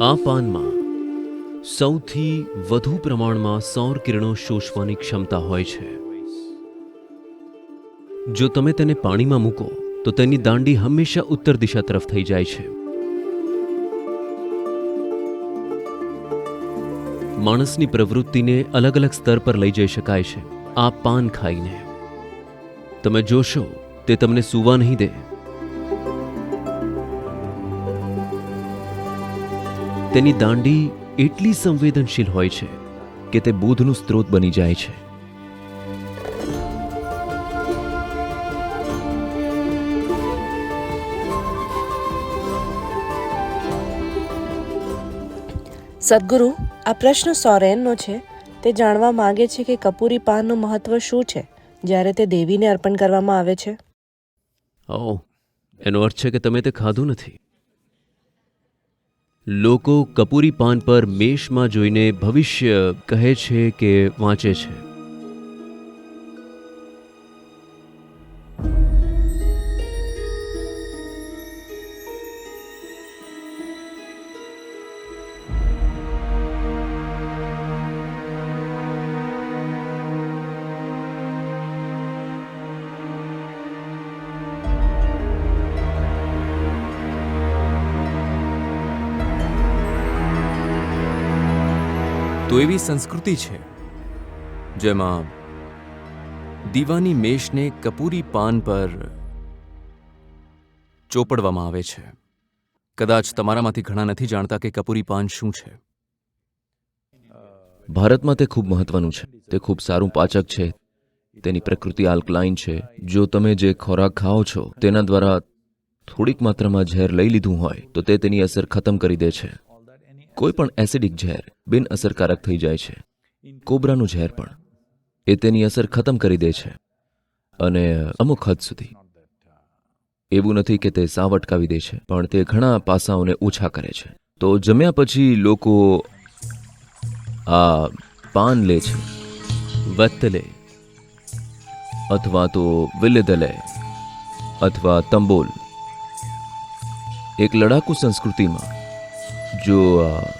આ પાનમાં સૌથી વધુ પ્રમાણમાં સૌર કિરણો શોષવાની ક્ષમતા હોય છે. જો તમે તેને પાણીમાં મૂકો, તો તેની દાંડી હંમેશા ઉત્તર દિશા તરફ થઈ જાય છે. માણસની પ્રવૃત્તિને અલગ અલગ સ્તર પર લઈ જઈ શકાય છે. આ પાન ખાઈને. તમે જોશો, તે તમને સૂવા નહીં દે તેની દાંડી એટલી સંવેદનશીલ હોય છે કે તે બોધનું સ્ત્રોત બની જાય છે. સદગુરુ આ પ્રશ્ન સોરેનનો છે. તે જાણવા માંગે છે કે કપૂરી પાનનું મહત્વ શું છે જ્યારે તે દેવીને અર્પણ કરવામાં આવે છે? ઓ એનો અર્થ છે કે તમે તે ખાધું નથી. લોકો કપૂરી પાન પર મેષમાં જોઈને ભવિષ્ય કહે છે કે વાંચે છે. તો એવી સંસ્કૃતિ છે, જેમાં દીવાની મેષને કપૂરી પાન પર ચોપડવામાં આવે છે. કદાચ તમારામાંથી ઘણા નથી જાણતા કે કપૂરી પાન શું છે. ભારતમાં તે ખૂબ મહત્વનું છે. તે ખૂબ સારું પાચક છે. તેની પ્રકૃતિ આલ્કલાઇન છે. જો તમે જે ખોરાક ખાઓ છો, તેના દ્વારા થોડીક માત્રામાં ઝેર લઈ લીધું હોય, તો તે તેની અસર ખતમ કરી દે છે. કોઈ પણ એસિડિક ઝેર બિન અસરકારક થઈ જાય છે. કોબરાનું ઝેર પણ. એ તેની અસર ખતમ કરી દે છે. અને અમુક હદ સુધી. એવું નથી કે તે સાવ અટકાવી દે છે પણ તે ઘણા પાસાઓને ઓછા કરે છે. તો જમ્યા પછી લોકો આ પાન લે છે. વત્તલે અથવા તો વિલ્યદલે અથવા તંબોલ. એક લડાકુ સંસ્કૃતિમાં જો અ,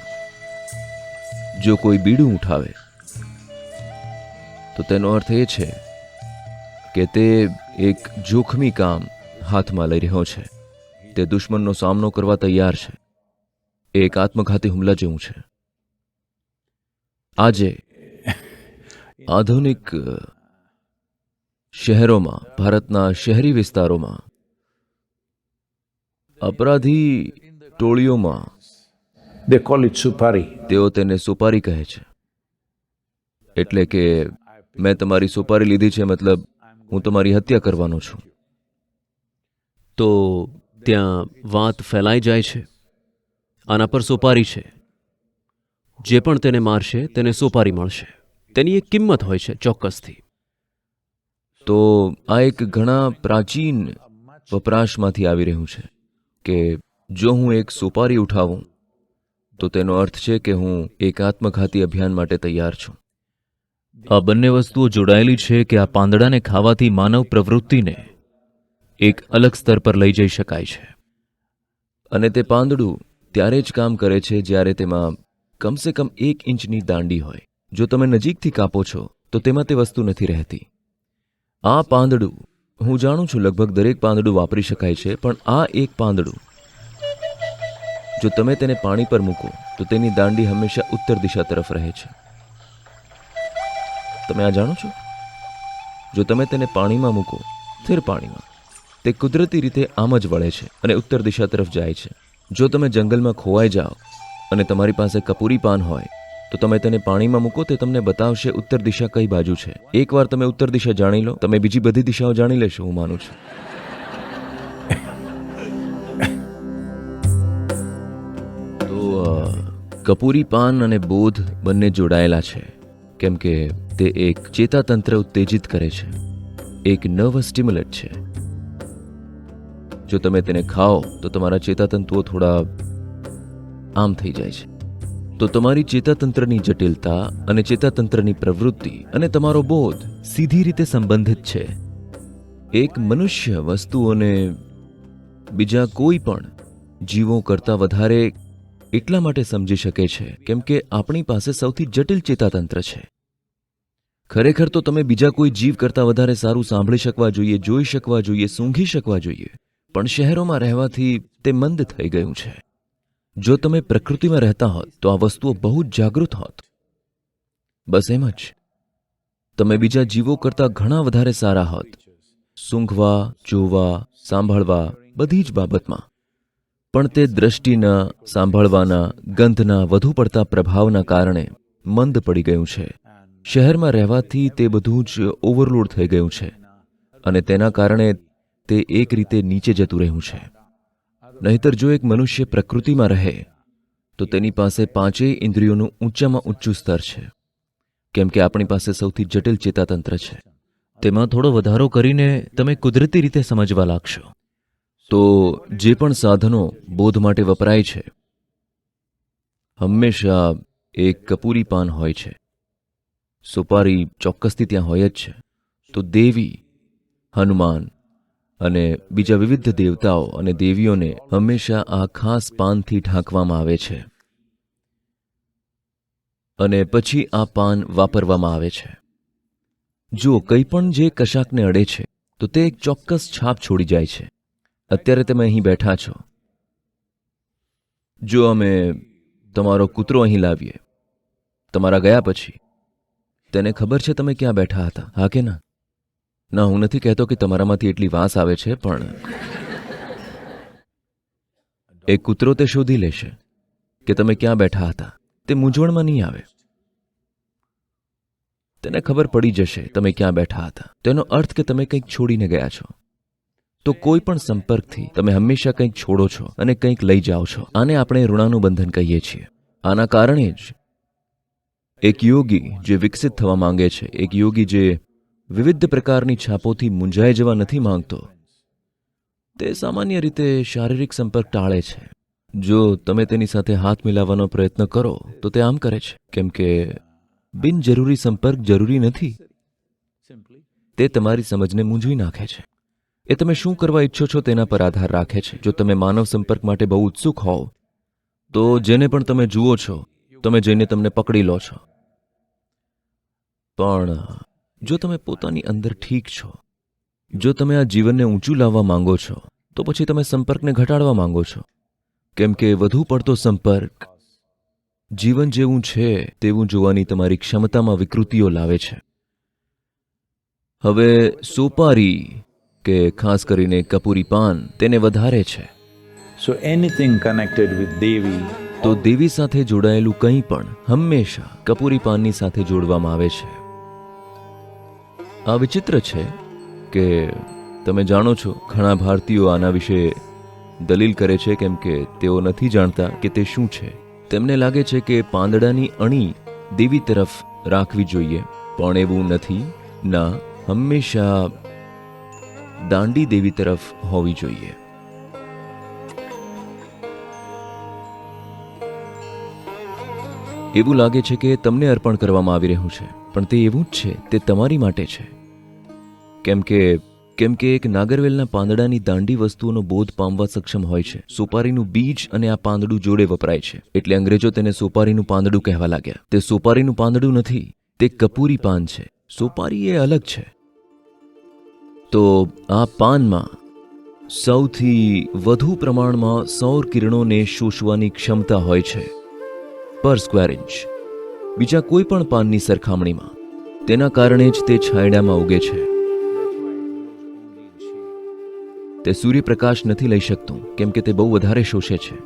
જો કોઈ બીડું ઉઠાવે, તો તેનો અર્થ એ છે કે તે એક જોખમી કામ હાથમાં લઈ રહ્યો છે. તે દુશ્મનનો સામનો કરવા તૈયાર છે. એ એક આત્મઘાતી હુમલા જેવું છે. આજે આધુનિક શહેરોમાં, ભારતના શહેરી વિસ્તારોમાં, અપરાધી ટોળીઓમાં They call it supari. તેઓ તેને સુપારી કહે છે. એટલે કે, મેં તમારી સુપારી લીધી છે, મતલબ હું તમારી હત્યા કરવાનો છું. તો ત્યાં વાત ફેલાઈ જાય છે. આના પર સોપારી છે. જે પણ તેને મારશે, તેને સોપારી મળશે. તેની એક કિંમત હોય છે, ચોક્કસથી. તો આ એક ઘણા પ્રાચીન વપરાશમાંથી આવી રહ્યું છે કે જો હું એક સુપારી ઉઠાવું તો તેનો અર્થ છે કે હું એક આત્મઘાતી અભિયાન માટે તૈયાર છું. આ બંને વસ્તુઓ જોડાયેલી છે કે આ પાંદડાને ખાવાથી માનવ પ્રવૃત્તિને એક અલગ સ્તર પર લઈ જઈ શકાય છે. અને તે પાંદડું ત્યારે જ કામ કરે છે જ્યારે તેમાં કમસે કમ એક ઇંચની દાંડી હોય. જો તમે નજીકથી કાપો છો, તો તેમાં તે વસ્તુ નથી રહેતી. આ પાંદડું, હું જાણું છું, લગભગ દરેક પાંદડું વાપરી શકાય છે, પણ આ એક પાંદડું જો તમે તેને પાણી પર મૂકો, તો તેની દાંડી હંમેશા ઉત્તર દિશા તરફ રહે છે. તમે આ જાણો છો? જો તમે તેને પાણીમાં મૂકો સ્થિર પાણીમાં. તે કુદરતી રીતે આમ જ વળે છે અને ઉત્તર દિશા તરફ જાય છે. જો તમે જંગલમાં ખોવાઈ જાઓ અને તમારી પાસે કપૂરી પાન હોય, તો તમે તેને પાણીમાં મૂકો, તે તમને બતાવશે ઉત્તર દિશા કઈ બાજુ છે. એકવાર તમે ઉત્તર દિશા જાણી લો, તમે બીજી બધી દિશાઓ જાણી લેશો, હું માનું છું. કપૂરી પાન અને બોધ બંને જોડાયેલા છે, કેમ કે તે એક ચેતાતંત્ર ઉત્તેજિત કરે છે, એક નર્વ સ્ટિમ્યુલેટ છે. જો તમે તેને ખાઓ, તો તમારા ચેતાતંતુઓ થોડા આમ થઈ જાય છે. તો તમારી ચેતાતંત્રની જટિલતા અને ચેતાતંત્રની પ્રવૃત્તિ અને તમારો બોધ સીધી રીતે સંબંધિત છે. એક મનુષ્ય વસ્તુઓને બીજા કોઈ પણ જીવો કરતાં વધારે એટલા માટે સમજી શકે છે, કેમ કે આપણી પાસે સૌથી જટિલ ચેતાતંત્ર છે. ખરેખર તો તમે બીજા કોઈ જીવ કરતાં વધારે સારું સાંભળી શકવા જોઈએ, જોઈ શકવા જોઈએ, સૂંઘી શકવા જોઈએ, પણ શહેરોમાં રહેવાથી તે મંદ થઈ ગયું છે. જો તમે પ્રકૃતિમાં રહેતા હોત, તો આ વસ્તુઓ બહુ જ જાગૃત હોત. બસ એમ જ. તમે બીજા જીવો કરતાં ઘણા વધારે સારા હોત. સૂંઘવા, જોવા, સાંભળવા, બધી જ બાબતમાં. પણ તે દ્રષ્ટિના, સાંભળવાના, ગંધના, વધુ પડતા પ્રભાવના કારણે મંદ પડી ગયું છે. શહેરમાં રહેવાથી તે બધું જ ઓવરલોડ થઈ ગયું છે અને તેના કારણે તે એક રીતે નીચે જતું રહ્યું છે. નહીતર જો એક મનુષ્ય પ્રકૃતિમાં રહે, તો તેની પાસે પાંચેય ઇન્દ્રિયોનું ઊંચામાં ઊંચું સ્તર છે. કેમ કે આપણી પાસે સૌથી જટિલ ચેતાતંત્ર છે. તેમાં થોડો વધારો કરીને તમે કુદરતી રીતે સમજવા લાગશો. તો જે પણ સાધનો બોધ માટે વપરાય છે, હંમેશા એક કપૂરી પાન હોય છે. સુપારી ચોક્કસથી ત્યાં હોય જ છે. તો દેવી, હનુમાન અને બીજા વિવિધ દેવતાઓ અને દેવીઓને હંમેશા આ ખાસ પાનથી ઢાંકવામાં આવે છે. અને પછી આ પાન વાપરવામાં આવે છે. જો કંઈ પણ જે કશાકને અડે છે, તો તે એક ચોક્કસ છાપ છોડી જાય છે. અત્યારે તમે અહીં બેઠા છો. જો અમે તમારો કૂતરો અહીં લાવીએ, તમારા ગયા પછી, તેને ખબર છે તમે ક્યાં બેઠા હતા, હા કે ના? ના, હું નથી કહેતો કે તમારામાંથી એટલી વાસ આવે છે, પણ એ કૂતરો તે શોધી લેશે કે તમે ક્યાં બેઠા હતા. તે મૂંઝવણમાં નહીં આવે. તેને ખબર પડી જશે તમે ક્યાં બેઠા હતા. તેનો અર્થ કે તમે કંઈક છોડીને ગયા છો. તો કોઈ પણ સંપર્કથી તમે હંમેશા કંઈક છોડો છો અને કંઈક લઈ જાઓ છો. આને આપણે ઋણાનું બંધન કહીએ છીએ. આના કારણે જ એક યોગી જે વિકસિત થવા માંગે છે, એક યોગી જે વિવિધ પ્રકારની છાપોથી મૂંઝાઈ જવા નથી માંગતો, તે સામાન્ય રીતે શારીરિક સંપર્ક ટાળે છે. જો તમે તેની સાથે હાથ મિલાવવાનો પ્રયત્ન કરો, તો તે આમ કરે છે. કેમ કે બિનજરૂરી સંપર્ક જરૂરી નથી. તે તમારી સમજને મૂંઝવી નાખે છે. એ તમે શું કરવા ઈચ્છો છો તેના પર આધાર રાખે છે. જો તમે માનવ સંપર્ક માટે બહુ ઉત્સુક હોવ, તો જેને પણ તમે જુઓ છો, તમે જઈને તમને પકડી લો છો. પણ જો તમે પોતાની અંદર ઠીક છો, જો તમે આ જીવનને ઊંચું લાવવા માંગો છો, તો પછી તમે સંપર્કને ઘટાડવા માંગો છો. કેમ કે વધુ પડતો સંપર્ક જીવન જેવું છે, તેવું જોવાની તમારી ક્ષમતામાં વિકૃતિઓ લાવે છે. હવે સોપારી કે ખાસ કરીને કપૂરી પાન તેને વધારે છે. સો એનીથિંગ કનેક્ટેડ વિથ દેવી તો દેવી સાથે જોડાયેલું કંઈ પણ હંમેશા કપૂરી પાનની સાથે જોડવામાં આવે છે. આ વિચિત્ર છે કે તમે જાણો છો ઘણા ભારતીયો આના વિશે દલીલ કરે છે કેમ કે તેઓ નથી જાણતા કે તે શું છે. તેમને લાગે છે કે પાંદડાની અણી દેવી તરફ રાખવી જોઈએ પણ એવું નથી. ના હંમેશા દાંડી દેવી તરફ હોવી જોઈએ. એવું લાગે છે કે તમને અર્પણ કરવામાં આવી રહ્યું છે, પણ તે એવું જ છે, તે તમારી માટે છે. કેમ કે કેમ કે એક નાગરવેલના પાંદડાની દાંડી વસ્તુઓનો બોધ પામવા સક્ષમ હોય છે. સોપારીનું બીજ અને આ પાંદડું જોડે વપરાય છે. એટલે અંગ્રેજો તેને સોપારીનું પાંદડું કહેવા લાગ્યા. તે સોપારીનું પાંદડું નથી, તે કપૂરી પાન છે. સોપારી એ અલગ છે. તો આ પાનમાં સૌથી વધુ પ્રમાણમાં સૌર કિરણોને શોષવાની ક્ષમતા હોય છે, પર સ્ક્વેર ઇંચ. બીજા કોઈ પણ પાનની સરખામણીમાં, તેના કારણે જ તે છાંયડામાં ઉગે છે. તે સૂર્યપ્રકાશ નથી લઈ શકતું, કેમ કે તે બહુ વધારે શોષે છે.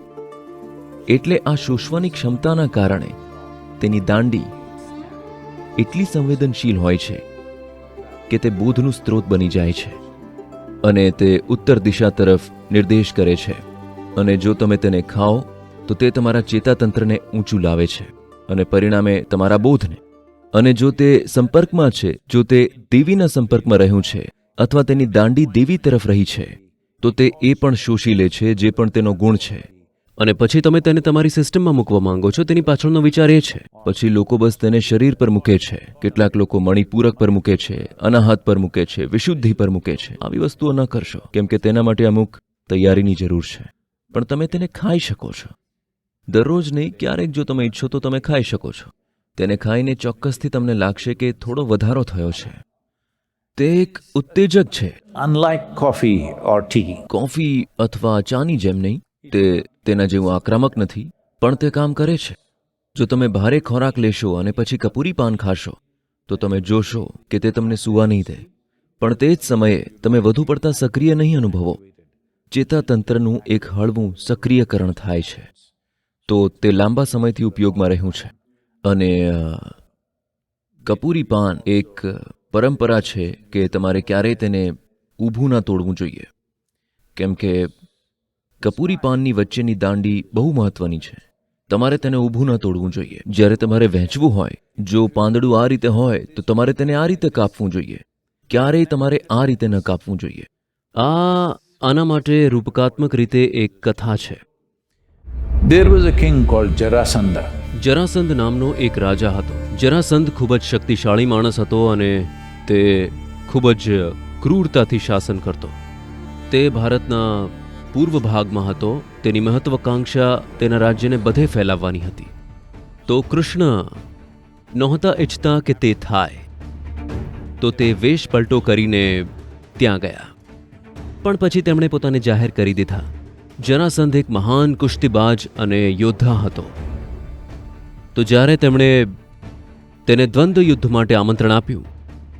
એટલે આ શોષવાની ક્ષમતાના કારણે તેની દાંડી એટલી સંવેદનશીલ હોય છે કે તે બુધનું સ્ત્રોત બની જાય છે અને તે ઉત્તર દિશા તરફ નિર્દેશ કરે છે. અને જો તમે તેને ખાઓ, તો તે તમારા ચેતાતંત્રને ઊંચું લાવે છે અને પરિણામે તમારા બોધને. અને જો તે સંપર્કમાં છે, જો તે દેવીના સંપર્કમાં રહ્યું છે, અથવા તેની દાંડી દેવી તરફ રહી છે, તો તે એ પણ શોષી લે છે જે પણ તેનો ગુણ છે. અને પછી તમે તેને તમારી સિસ્ટમમાં મૂકવા માંગો છો તેની પાછળનો વિચાર એ છે. પછી લોકો બસ તેને શરીર પર મૂકે છે કેટલાક લોકો મણિપૂરક પર મૂકે છે અનાહત પર મૂકે છે વિશુદ્ધિ પર મૂકે છે. આવી વસ્તુઓ ન કરશો કેમ કે તેના માટે અમુક તૈયારીની જરૂર છે. પણ તમે તેને ખાઈ શકો છો. દરરોજ નહીં ક્યારેક જો તમે ઈચ્છો તો તમે ખાઈ શકો છો. તેને ખાઈને ચોક્કસથી તમને લાગશે કે થોડો વધારો થયો છે. તે એક ઉત્તેજક છે. Unlike coffee or tea coffee અથવા ચાની જેમ નહીં તે તેના જેવું આક્રમક નથી, પણ તે કામ કરે છે. જો તમે ભારે ખોરાક લેશો અને પછી કપૂરી પાન ખાશો, તો તમે જોશો કે તે તમને સૂવા નહીં દે. પણ તે જ સમયે તમે વધુ પડતા સક્રિય નહીં અનુભવો. ચેતાતંત્રનું એક હળવું સક્રિયકરણ થાય છે. તો તે લાંબા સમયથી ઉપયોગમાં રહ્યું છે. અને કપૂરી પાન એક પરંપરા છે કે તમારે ક્યારેય તેને ઊભું ના તોડવું જોઈએ. કેમ કે કપૂરી પાનની વચ્ચેની દાંડી બહુ મહત્વની છે. તમારે તેને ઊભું ન તોડવું જોઈએ. જ્યારે તમારે વહેંચવું હોય જો પાંદડું આ રીતે હોય તો તમારે તેને આ રીતે કાપવું જોઈએ. ક્યારેય તમારે આ રીતે ન કાપવું જોઈએ. આ આના માટે રૂપકાત્મક રીતે એક કથા છે. There was a king called Jarasandha. Jarasandha નામનો એક રાજા હતો. જરાસંધ ખૂબ જ શક્તિશાળી માણસ હતો અને તે ખૂબ જ ક્રૂરતાથી શાસન કરતો. તે ભારતના પૂર્વ ભાગમાં હતો, તેની મહત્વકાંક્ષા તેના રાજ્યને બધે ફેલાવવાની હતી. તો કૃષ્ણ નહોતા ઈચ્છતા કે તે થાય. તો તે વેશ પલટો કરીને ત્યાં ગયા. પણ પછી તેમણે પોતાને જાહેર કરી દીધા. જરાસંધ એક મહાન કુસ્તીબાજ અને યોદ્ધા હતો. તો જ્યારે તેમણે તેને દ્વંદ્વ યુદ્ધ માટે આમંત્રણ આપ્યું,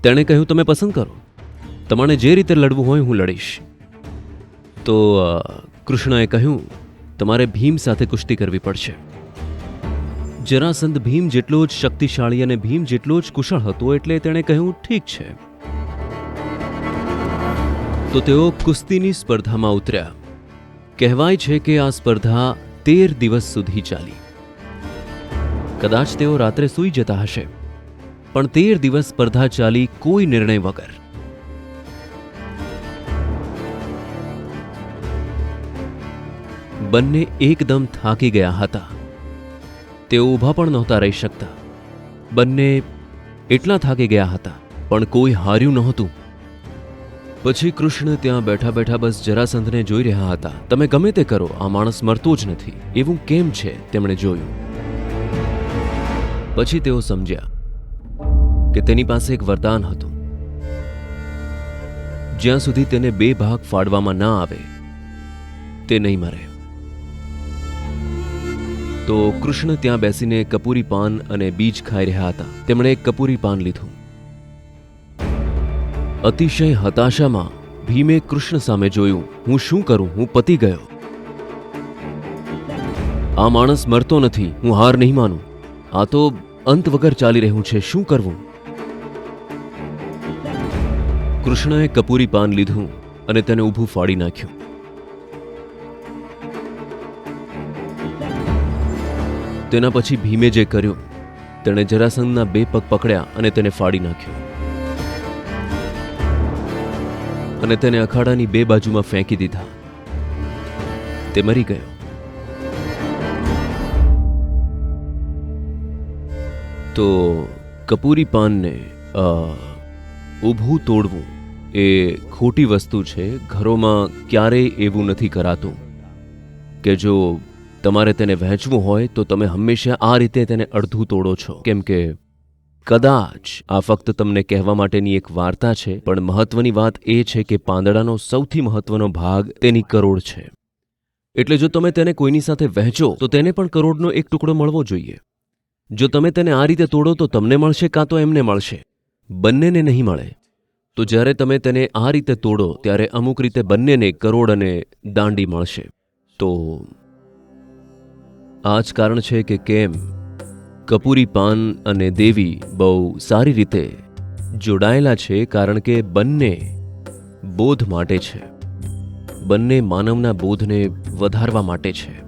તેણે કહ્યું, તમે પસંદ કરો. તમારે જે રીતે લડવું હોય હું લડીશ. તો કૃષ્ણએ કહ્યું, તમારે ભીમ સાથે કુસ્તી કરવી પડશે. જરાસંધ ભીમ જેટલો જ શક્તિશાળી અને ભીમ જેટલો જ કુશળ હતો એટલે તેણે કહ્યું, ઠીક છે. તો તેઓ કુસ્તીની સ્પર્ધામાં ઉતર્યા. કહેવાય છે કે આ સ્પર્ધા તેર દિવસ સુધી ચાલી. કદાચ તેઓ રાત્રે સૂઈ જતા હશે. પણ તેર દિવસ સ્પર્ધા ચાલી કોઈ નિર્ણય વગર. બંને એકદમ થાકી ગયા હતા. તેઓ ઊભા પણ નહોતા રહી શકતા. બંને એટલા થાકી ગયા હતા, પણ કોઈ હાર્યું નહોતું. પછી કૃષ્ણ ત્યાં બેઠા બેઠા બસ જરાસંધને જોઈ રહ્યા હતા. તમે ગમે તે કરો, આ માણસ મરતો જ નથી. એવું કેમ છે? તેમણે જોયું. પછી તેઓ સમજ્યા કે તેની પાસે એક વરદાન હતું. જ્યાં સુધી તેને બે ભાગ ફાડવામાં ના આવે, તે નહીં મરે. તો કૃષ્ણ ત્યાં બેસીને કપૂરી પાન અને બીજ ખાઈ રહ્યા હતા. તેમણે કપૂરી પાન લીધું. અતિશય હતાશામાં ભીમે કૃષ્ણ સામે જોયું, હું શું કરું? હું પતી ગયો. આ માણસ મરતો નથી. હું હાર નહીં માનું. આ તો અંત વગર ચાલી રહ્યું છે. શું કરવું? કૃષ્ણએ કપૂરી પાન લીધું અને તેને ઊભું ફાડી નાખ્યું. તેના પછી ભીમે જે કર્યું, તેણે જરાસંધના બે પગ પકડ્યા અને તેને ફાડી નાખ્યો. અને તેને અખાડાની બે બાજુમાં ફેંકી દીધા. તે મરી ગયો. તો કપૂરી પાનને ઊભું તોડવું એ ખોટી વસ્તુ છે. ઘરોમાં ક્યારેય એવું નથી કરાતું કે જો તમારે તેને વહેંચવું હોય તો તમે હંમેશા આ રીતે તેને અડધું તોડો છો. કેમ કે કદાચ આ ફક્ત તમને કહેવા માટેની એક વાર્તા છે, પણ મહત્વની વાત એ છે કે પાંદડાનો સૌથી મહત્વનો ભાગ તેની કરોડ છે. એટલે જો તમે તેને કોઈની સાથે વહેંચો, તો તેને પણ કરોડનો એક ટુકડો મળવો જોઈએ. જો તમે તેને આ રીતે તોડો, તો તમને મળશે કાં તો એમને મળશે. બંનેને નહીં મળે. તો જ્યારે તમે તેને આ રીતે તોડો, ત્યારે અમુક રીતે બંનેને કરોડ અને દાંડી મળશે. તો આ જ કારણ છે કે કેમ કપૂરી પાન અને દેવી બહુ સારી રીતે જોડાયેલા છે કારણ કે બંને બોધ માટે છે. બંને માનવના બોધને વધારવા માટે છે.